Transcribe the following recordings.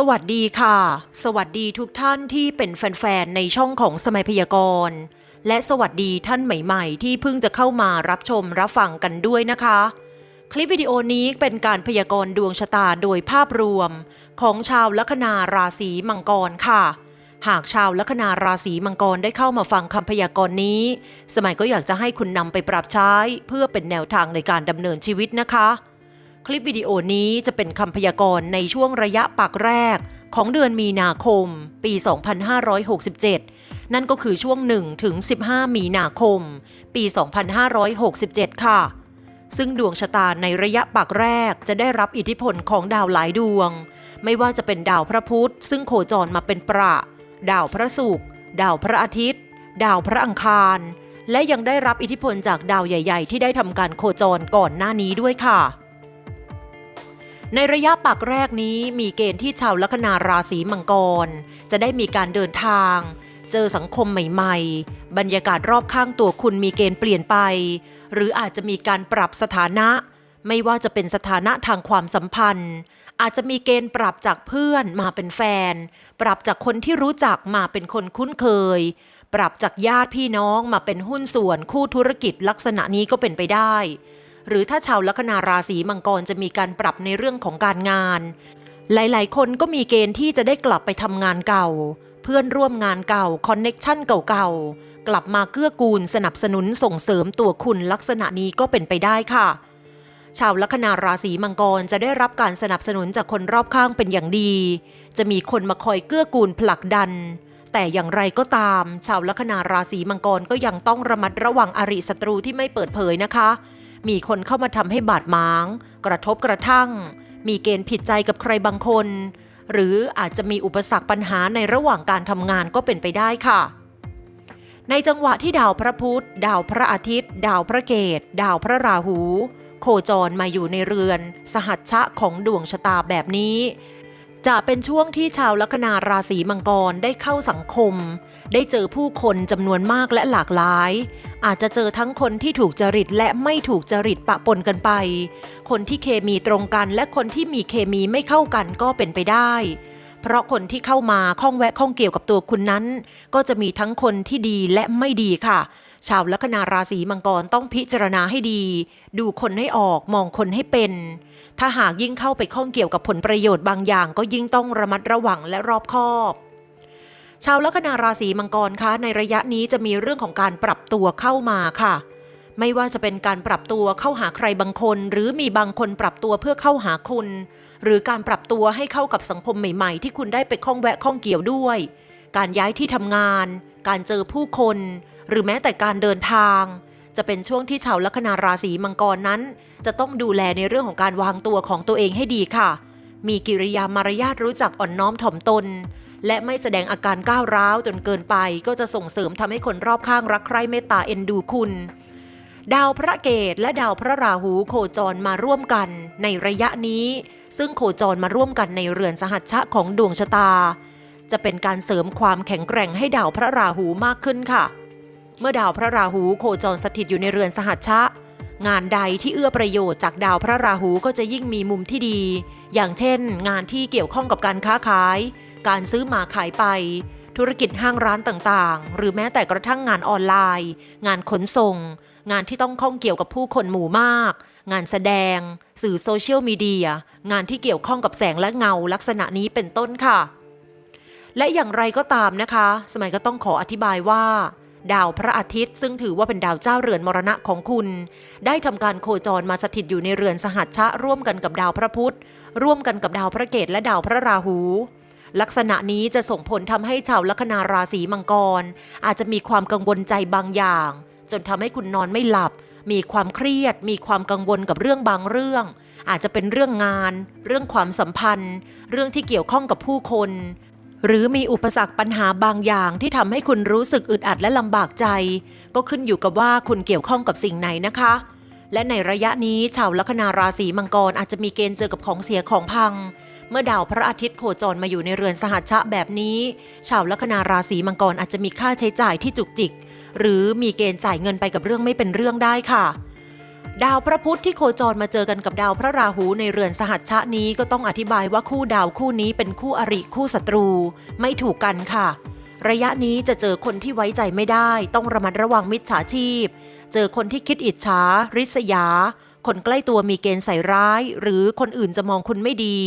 สวัสดีค่ะ สวัสดีทุกท่านที่เป็นแฟนๆ ในช่องของสมัยพยากรณ์ และสวัสดีท่านใหม่ๆ ที่เพิ่งจะเข้ามารับชมรับฟังกันด้วยนะคะ คลิปวิดีโอนี้เป็นการพยากรณ์ดวงชะตาโดยภาพรวม ของชาวลัคนาราศีมังกรค่ะ หากชาวลัคนาราศีมังกรได้เข้ามาฟังคำพยากรณ์นี้ สมัยก็อยากจะให้คุณนำไปปรับใช้ เพื่อเป็นแนวทางในการดำเนินชีวิตนะคะ คลิปวิดีโอนี้จะเป็นคำพยากรณ์ในช่วงระยะปากแรก ของเดือนมีนาคม ปี 2567 นั่นก็คือช่วง 1 ถึง 15 มีนาคม ปี 2567 ค่ะ ซึ่งดวงชะตาในระยะปากแรกจะได้รับอิทธิพลของดาวหลายดวง ไม่ว่าจะเป็นดาวพระพุธซึ่งโคจรมาเป็นประ ดาวพระศุกร์ดาวพระอาทิตย์ ดาวพระอังคาร และยังได้รับอิทธิพลจากดาวใหญ่ ๆ ที่ได้ทำการโคจรก่อนหน้านี้ด้วยค่ะ ในระยะปากแรกนี้มีเกณฑ์ที่ชาวลัคนาราศีมังกร จะได้มีการเดินทาง เจอสังคมใหม่ๆ บรรยากาศรอบข้างตัวคุณมีเกณฑ์เปลี่ยนไป หรืออาจจะมีการปรับสถานะ ไม่ว่าจะเป็นสถานะทางความสัมพันธ์ อาจจะมีเกณฑ์ปรับจากเพื่อนมาเป็นแฟน ปรับจากคนที่รู้จักมาเป็นคนคุ้นเคย ปรับจากญาติพี่น้องมาเป็นหุ้นส่วนคู่ธุรกิจลักษณะนี้ก็เป็นไปได้ หรือถ้าชาวลัคนาราศีมังกรจะมีการปรับในเรื่องของการงาน หลายๆ คนก็มีเกณฑ์ที่จะได้กลับไปทำงานเก่า เพื่อนร่วมงานเก่าคอนเน็กชันเก่าๆ กลับมาเกื้อกูลสนับสนุนส่งเสริมตัวคุณลักษณะนี้ก็เป็นไปได้ค่ะชาวลัคนาราศีมังกรจะได้รับการสนับสนุนจากคนรอบข้างเป็นอย่างดี จะมีคนมาคอยเกื้อกูลผลักดัน แต่อย่างไรก็ตาม ชาวลัคนาราศีมังกรก็ยังต้องระมัดระวังอริศัตรูที่ไม่เปิดเผยนะคะ มีคนเข้ามาทำให้บาดหมาง กระทบกระทั่ง มีเกณฑ์ผิดใจกับใครบางคน หรืออาจจะมีอุปสรรคปัญหาในระหว่างการทำงานก็เป็นไปได้ค่ะ ในจังหวะที่ดาวพระพุธ ดาวพระอาทิตย์ ดาวพระเกต ดาวพระราหู โคจรมาอยู่ในเรือน สหัชชะของดวงชะตาแบบนี้ จะเป็นช่วงที่ชาวลัคนาราศีมังกรได้เข้าสังคม ได้เจอผู้คนจำนวนมากและหลากหลาย อาจจะเจอทั้งคนที่ถูกจริตและไม่ถูกจริตปะปนกันไป คนที่เคมีตรงกันและคนที่มีเคมีไม่เข้ากันก็เป็นไปได้ เพราะคนที่เข้ามาข้องแวะข้องเกี่ยวกับตัวคุณนั้น ก็จะมีทั้งคนที่ดีและไม่ดีค่ะ ชาวลัคนาราศีมังกรต้องพิจารณาให้ดี ดูคนให้ออกมองคนให้เป็นถ้าหากยิ่งเข้าไปข้องเกี่ยวกับผลประโยชน์บางอย่างก็ยิ่งต้องระมัดระวังและรอบคอบ ชาวลัคนาราศีมังกรคะในระยะนี้จะมีเรื่องของการปรับตัวเข้ามาค่ะ ไม่ว่าจะเป็นการปรับตัวเข้าหาใครบางคน หรือมีบางคนปรับตัวเพื่อเข้าหาคุณ หรือการปรับตัวให้เข้ากับสังคมใหม่ ๆ ที่คุณได้ไปข้องแวะข้องเกี่ยวด้วย การย้ายที่ทำงาน การเจอผู้คน หรือแม้แต่การเดินทาง จะเป็นช่วงที่ชาวลัคนาราศีมังกรนั้น จะต้องดูแลในเรื่องของการวางตัวของตัวเองให้ดีค่ะ มีกิริยามารยาทรู้จักอ่อนน้อมถ่อมตน และไม่แสดงอาการก้าวร้าวจนเกินไปก็จะส่งเสริมทำให้คนรอบข้างรักใคร่เมตตาเอ็นดูคุณ ดาวพระเกตและดาวพระราหูโคจรมาร่วมกันในระยะนี้ ซึ่งโคจรมาร่วมกันในเรือนสหัชชะของดวงชะตา จะเป็นการเสริมความแข็งแกร่งให้ดาวพระราหูมากขึ้นค่ะ เมื่อดาวพระราหูโคจรสถิตอยู่ในเรือนสหัชชะงานใดที่เอื้อประโยชน์จากดาวพระราหูก็จะยิ่งมีมุมที่ดี อย่างเช่น งานที่เกี่ยวข้องกับการค้าขาย การซื้อมาขายไป ธุรกิจห้างร้านต่างๆ หรือแม้แต่กระทั่งงานออนไลน์ งานขนส่ง งานที่ต้องข้องเกี่ยวกับผู้คนหมู่มาก งานแสดง สื่อโซเชียลมีเดีย งานที่เกี่ยวข้องกับแสงและเงาลักษณะนี้เป็นต้นค่ะ และอย่างไรก็ตามนะคะ สมัยก็ต้องขออธิบายว่าดาวพระอาทิตย์ซึ่งถือว่าเป็นดาวเจ้าเรือนมรณะของคุณ ได้ทำการโคจรมาสถิตอยู่ในเรือนสหัชชะร่วมกันกับดาวพระพุธร่วมกันกับดาวพระเกตและดาวพระราหู ลักษณะนี้จะส่งผลทำให้ชาวลัคนาราศีมังกร อาจจะมีความกังวลใจบางอย่าง จนทำให้คุณนอนไม่หลับ มีความเครียด มีความกังวลกับเรื่องบางเรื่อง อาจจะเป็นเรื่องงาน เรื่องความสัมพันธ์ เรื่องที่เกี่ยวข้องกับผู้คน หรือมีอุปสรรคปัญหาบางอย่างที่ทำให้คุณรู้สึกอึดอัดและลำบากใจ ก็ขึ้นอยู่กับว่าคุณเกี่ยวข้องกับสิ่งไหนนะคะและในระยะนี้ชาวลัคนาราศีมังกรอาจจะมีเกณฑ์เจอกับของเสียของพัง เมื่อดาวพระอาทิตย์โคจรมาอยู่ในเรือนสหัชชะแบบนี้ ชาวลัคนาราศีมังกรอาจจะมีค่าใช้จ่ายที่จุกจิก หรือมีเกณฑ์จ่ายเงินไปกับเรื่องไม่เป็นเรื่องได้ค่ะ ดาวพระพุธที่โคจรมาเจอกันกับดาวพระราหูในเรือนสหัชชะนี้ก็ต้องอธิบายว่าคู่ดาวคู่นี้เป็นคู่อริคู่ศัตรู ไม่ถูกกันค่ะระยะนี้จะเจอคนที่ไว้ใจไม่ได้ ต้องระมัดระวังมิจฉาชีพ เจอคนที่คิดอิจฉา ริษยา คนใกล้ตัวมีเกณฑ์ใส่ร้าย หรือคนอื่นจะมองคุณไม่ดี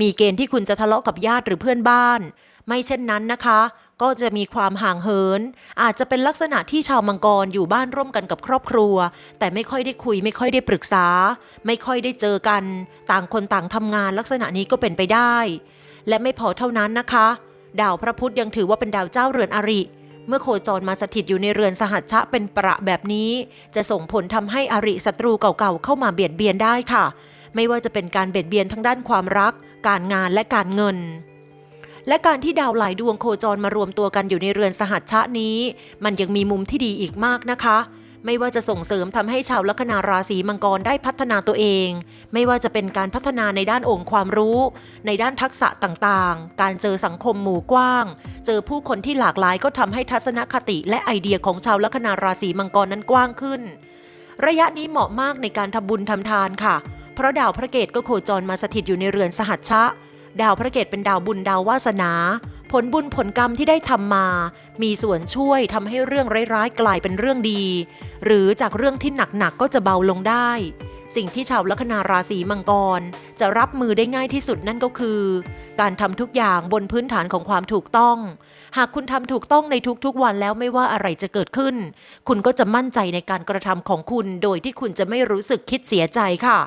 มีเกณฑ์ที่คุณจะทะเลาะกับญาติหรือเพื่อนบ้าน ไม่เช่นนั้นนะคะ ก็จะมีความห่างเหิน อาจจะเป็นลักษณะที่ชาวมังกรอยู่บ้านร่วมกันกับครอบครัว แต่ไม่ค่อยได้คุย ไม่ค่อยได้ปรึกษา ไม่ค่อยได้เจอกัน ต่างคนต่างทำงานลักษณะนี้ก็เป็นไปได้ และไม่พอเท่านั้นนะคะ ดาวพระพุธยังถือว่าเป็นดาวเจ้าเรือนอริ เมื่อโคจรมาสถิตอยู่ในเรือนสหัชชะเป็นประแบบนี้ จะส่งผลทำให้อริศัตรูเก่าๆเข้ามาเบียดเบียนได้ค่ะ ไม่ว่าจะเป็นการเบียดเบียนทั้งด้านความรัก การงานและการเงิน และการที่ดาวหลายดวงโคจรมารวมตัวกันอยู่ในเรือนสหัชชะนี้ มันยังมีมุมที่ดีอีกมากนะคะ ไม่ว่าจะส่งเสริมทำให้ชาวลัคนาราศีมังกรได้พัฒนาตัวเอง ไม่ว่าจะเป็นการพัฒนาในด้านองค์ความรู้ ในด้านทักษะต่างๆ การเจอสังคมหมู่กว้าง เจอผู้คนที่หลากหลายก็ทำให้ทัศนคติและไอเดียของชาวลัคนาราศีมังกรนั้นกว้างขึ้น ระยะนี้เหมาะมากในการทำบุญทำทานค่ะ เพราะดาวพระเกตก็โคจรมาสถิตอยู่ในเรือนสหัชชะ ดาวพระเกตเป็นดาวบุญดาววาสนา ผลบุญผลกรรมที่ได้ทำมา มีส่วนช่วยทำให้เรื่องร้ายๆ กลายเป็นเรื่องดี หรือจากเรื่องที่หนักๆก็จะเบาลงได้ สิ่งที่ชาวลัคนาราศีมังกร จะรับมือได้ง่ายที่สุดนั่นก็คือ การทำทุกอย่างบนพื้นฐานของความถูกต้อง หากคุณทำถูกต้องในทุกๆวันแล้วไม่ว่าอะไรจะเกิดขึ้น คุณก็จะมั่นใจในการกระทำของคุณ โดยที่คุณจะไม่รู้สึกคิดเสียใจค่ะ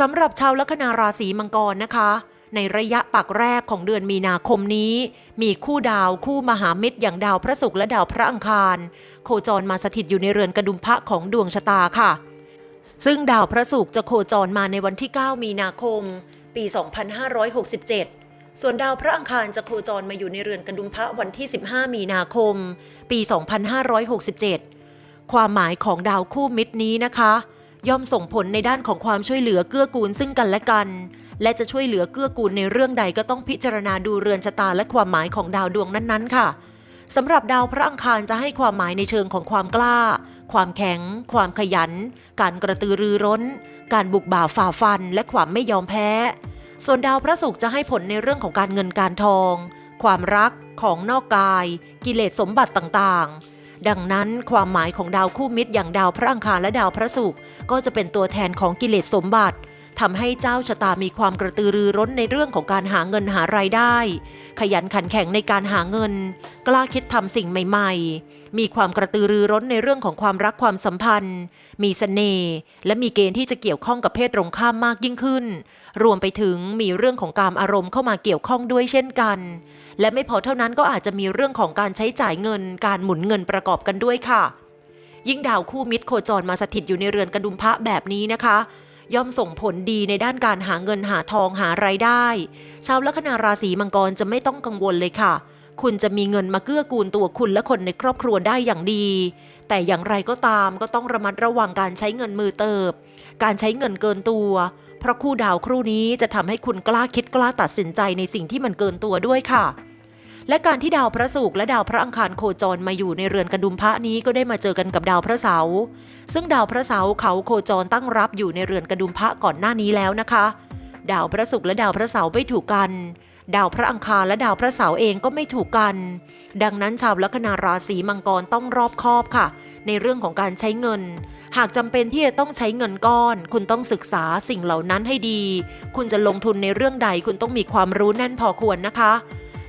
สำหรับชาวลัคนาราศีมังกรนะคะ ในระยะปักแรกของเดือนมีนาคมนี้ มีคู่ดาวคู่มหามิตรอย่างดาวพระศุกร์และดาวพระอังคาร โคจรมาสถิตอยู่ในเรือนกระดุมพระของดวงชะตาค่ะ ซึ่งดาวพระศุกร์จะโคจรมาในวันที่ 9 มีนาคม ปี 2567 ส่วนดาวพระอังคารจะโคจรมาอยู่ในเรือนกระดุมพระวันที่ 15 มีนาคม ปี 2567 ความหมายของดาวคู่มิตรนี้นะคะ ย่อมส่งผลในด้านของความช่วยเหลือเกื้อกูลซึ่งกันและกัน และจะช่วยเหลือเกื้อกูลในเรื่องใดก็ต้องพิจารณาดูเรือนชะตาและความหมายของดาวดวงนั้นๆ ค่ะสำหรับดาวพระอังคารจะให้ความหมายในเชิงของความกล้า ความแข็ง ความขยัน การกระตือรือร้น การบุกบ่าฝ่าฟัน และความไม่ยอมแพ้ ส่วนดาวพระศุกร์จะให้ผลในเรื่องของการเงินการทอง ความรัก ของนอกกาย กิเลสสมบัติต่างๆดังนั้นความหมายของดาวคู่มิตรอย่างดาวพระอังคารและดาวพระศุกร์ก็จะเป็นตัวแทนของกิเลสสมบัติ ทำให้เจ้าชะตามีความกระตือรือร้นในเรื่องของการหาเงินหารายได้ ขยันขันแข็งในการหาเงิน กล้าคิดทำสิ่งใหม่ ๆ มีความกระตือรือร้นในเรื่องของความรักความสัมพันธ์ มีเสน่ห์และมีเกณฑ์ที่จะเกี่ยวข้องกับเพศตรงข้ามมากยิ่งขึ้น รวมไปถึงมีเรื่องของการอารมณ์เข้ามาเกี่ยวข้องด้วยเช่นกัน และไม่พอเท่านั้นก็อาจจะมีเรื่องของการใช้จ่ายเงิน การหมุนเงินประกอบกันด้วยค่ะยิ่งดาวคู่มิตรโคจรมาสถิตอยู่ในเรือนกระดุมพระแบบนี้นะคะ ย่อมส่งผลดีในด้านการหาเงินหาทองหารายได้ ชาวลัคนาราศีมังกรจะไม่ต้องกังวลเลยค่ะ คุณจะมีเงินมาเกื้อกูลตัวคุณและคนในครอบครัวได้อย่างดี แต่อย่างไรก็ตามก็ต้องระมัดระวังการใช้เงินมือเติบ การใช้เงินเกินตัว เพราะคู่ดาวครู่นี้จะทำให้คุณกล้าคิดกล้าตัดสินใจในสิ่งที่มันเกินตัวด้วยค่ะ และการที่ดาวพระศุกร์และดาวพระอังคารโคจรมาอยู่ในเรือนกระดุมพระนี้ก็ได้มาเจอกันกับดาวพระเสาร์ซึ่งดาวพระเสาร์เขาโคจรตั้งรับอยู่ในเรือนกระดุมพระก่อนหน้านี้แล้วนะคะ ดาวพระศุกร์และดาวพระเสาร์ไม่ถูกกัน ดาวพระอังคารและดาวพระเสาร์เองก็ไม่ถูกกัน ดังนั้นชาวลัคนาราศีมังกรต้องรอบคอบค่ะ ในเรื่องของการใช้เงิน หากจำเป็นที่จะต้องใช้เงินก้อน คุณต้องศึกษาสิ่งเหล่านั้นให้ดี คุณจะลงทุนในเรื่องใดคุณต้องมีความรู้แน่นพอควรนะคะ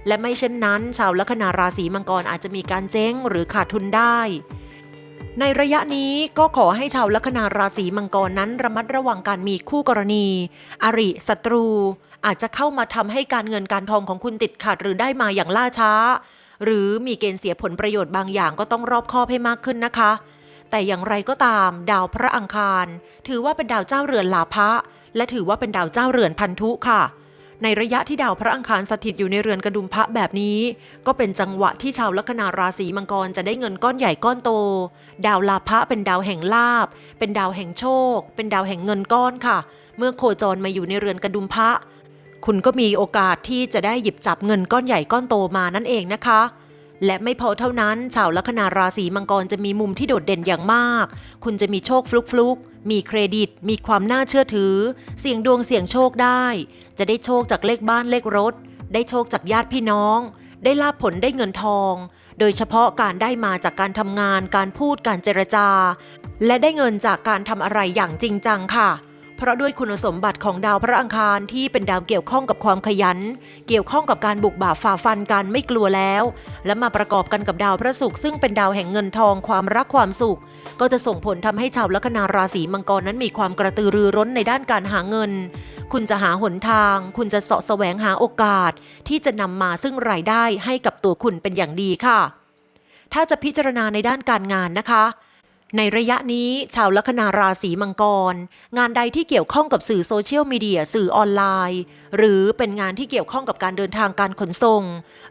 และไม่เช่นนั้น ชาวลัคนาราศีมังกรอาจจะมีการเจ๊งหรือขาดทุนได้ ในระยะนี้ก็ขอให้ชาวลัคนาราศีมังกรนั้นระมัดระวังการมีคู่กรณี อริศัตรู อาจจะเข้ามาทำให้การเงินการทองของคุณติดขัดหรือได้มาอย่างล่าช้า หรือมีเกณฑ์เสียผลประโยชน์บางอย่างก็ต้องรอบคอบให้มากขึ้นนะคะแต่อย่างไรก็ตาม ดาวพระอังคาร ถือว่าเป็นดาวเจ้าเรือนลาภะและถือว่าเป็นดาวเจ้าเรือนพันธุค่ะ ในระยะที่ดาวพระอังคารสถิตอยู่ในเรือนกระดุมพระแบบนี้ ก็เป็นจังหวะที่ชาวลัคนาราศีมังกรจะได้เงินก้อนใหญ่ก้อนโต ดาวลาภะเป็นดาวแห่งลาบ เป็นดาวแห่งโชค เป็นดาวแห่งเงินก้อนค่ะ เมื่อโคจรมาอยู่ในเรือนกระดุมพระ คุณก็มีโอกาสที่จะได้หยิบจับเงินก้อนใหญ่ก้อนโตมานั่นเองนะคะและไม่พอเท่านั้น ชาวลัคนาราศีมังกรจะมีมุมที่โดดเด่นอย่างมาก คุณจะมีโชคฟลุกฟลุกๆมีเครดิต มีความน่าเชื่อถือ เสี่ยงดวงเสี่ยงโชคได้ จะได้โชคจากเลขบ้านเลขรถ ได้โชคจากญาติพี่น้อง ได้ลาบผลได้เงินทอง โดยเฉพาะการได้มาจากการทำงาน การพูดการเจรจา และได้เงินจากการทำอะไรอย่างจริงจังค่ะ เพราะด้วยคุณสมบัติของดาวพระอังคารที่เป็นดาวเกี่ยวข้องกับความขยัน เกี่ยวข้องกับการบุกบ่าฝ่าฟันกันไม่กลัวแล้ว และมาประกอบกันกับดาวพระศุกร์ซึ่งเป็นดาวแห่งเงินทองความรักความสุข ก็จะส่งผลทำให้ชาวลัคนาราศีมังกรนั้นมีความกระตือรือร้นในด้านการหาเงิน คุณจะหาหนทาง คุณจะเสาะแสวงหาโอกาส ที่จะนำมาซึ่งรายได้ให้กับตัวคุณเป็นอย่างดีค่ะ ถ้าจะพิจารณาในด้านการงานนะคะ ในระยะนี้ชาวลัคนาราศีมังกร งานใดที่เกี่ยวข้องกับสื่อโซเชียลมีเดียสื่อออนไลน์ หรือเป็นงานที่เกี่ยวข้องกับการเดินทางการขนส่ง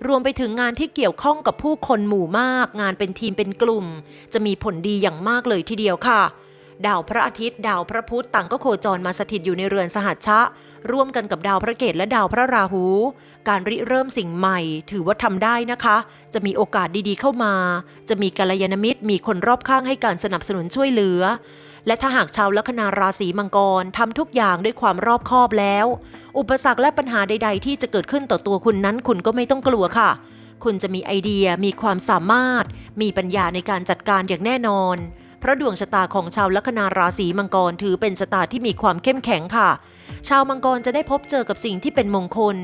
รวมไปถึงงานที่เกี่ยวข้องกับผู้คนหมู่มาก งานเป็นทีมเป็นกลุ่ม จะมีผลดีอย่างมากเลยทีเดียวค่ะ ดาวพระอาทิตย์ ดาวพระพุธต่างก็โคจรมาสถิตอยู่ในเรือนสหัชชะ ร่วมกันกับดาวพระเกตและดาวพระราหู การริเริ่มสิ่งใหม่ ถือว่าทำได้นะคะ จะมีโอกาสดีๆเข้ามา จะมีกัลยาณมิตร มีคนรอบข้างให้การสนับสนุนช่วยเหลือ และถ้าหากชาวลัคนาราศีมังกรทำทุกอย่างด้วยความรอบคอบแล้ว อุปสรรคและปัญหาใด ๆ ที่จะเกิดขึ้นต่อตัวคุณนั้นคุณก็ไม่ต้องกลัวค่ะ คุณจะมีไอเดีย มีความสามารถ มีปัญญาในการจัดการอย่างแน่นอนเพราะดวงชะตาของชาวลัคนาราศีมังกรถือเป็นชะตาที่มีความเข้มแข็งค่ะ ชาวมังกรจะได้พบเจอกับสิ่งที่เป็นมงคล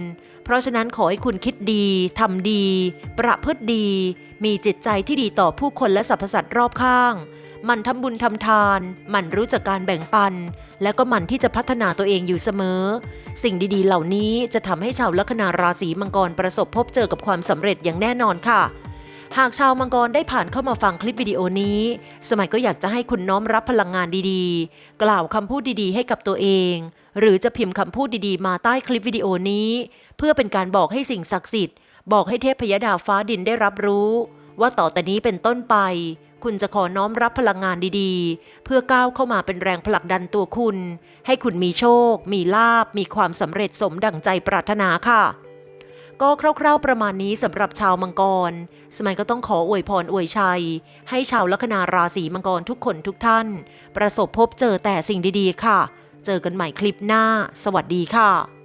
เพราะฉะนั้นขอให้คุณคิดดี ทำดี ประพฤติดี มีจิตใจที่ดีต่อผู้คนและสรรพสัตว์รอบข้าง มันทำบุญทำทาน มันรู้จักการแบ่งปัน และก็มันที่จะพัฒนาตัวเองอยู่เสมอ สิ่งดีๆ เหล่านี้จะทำให้ชาวลัคนาราศีมังกรประสบพบเจอกับความสำเร็จอย่างแน่นอนค่ะ หากชาวมังกรได้ผ่านเข้ามาฟังคลิปวิดีโอนี้ สมัยก็อยากจะให้คุณน้อมรับพลังงานดีๆ กล่าวคำพูดดีๆ ให้กับตัวเอง หรือจะพิมพ์คำพูดดีๆ มาใต้คลิปวิดีโอนี้ เพื่อเป็นการบอกให้สิ่งศักดิ์สิทธิ์ บอกให้เทพพยดาฟ้าดินได้รับรู้ ว่าต่อแต่นี้เป็นต้นไป คุณจะขอน้อมรับพลังงานดีๆ เพื่อก้าวเข้ามาเป็นแรงผลักดันตัวคุณ ให้คุณมีโชค มีลาบมีความสำเร็จสมดั่งใจปรารถนาค่ะ ก็คร่าวๆประมาณนี้สำหรับชาวมังกร สมัยก็ต้องขออวยพรอวยชัย ให้ชาวลัคนาราศีมังกรทุกคนทุกท่าน ประสบพบเจอแต่สิ่งดีๆ ค่ะ เจอกันใหม่คลิปหน้า สวัสดีค่ะ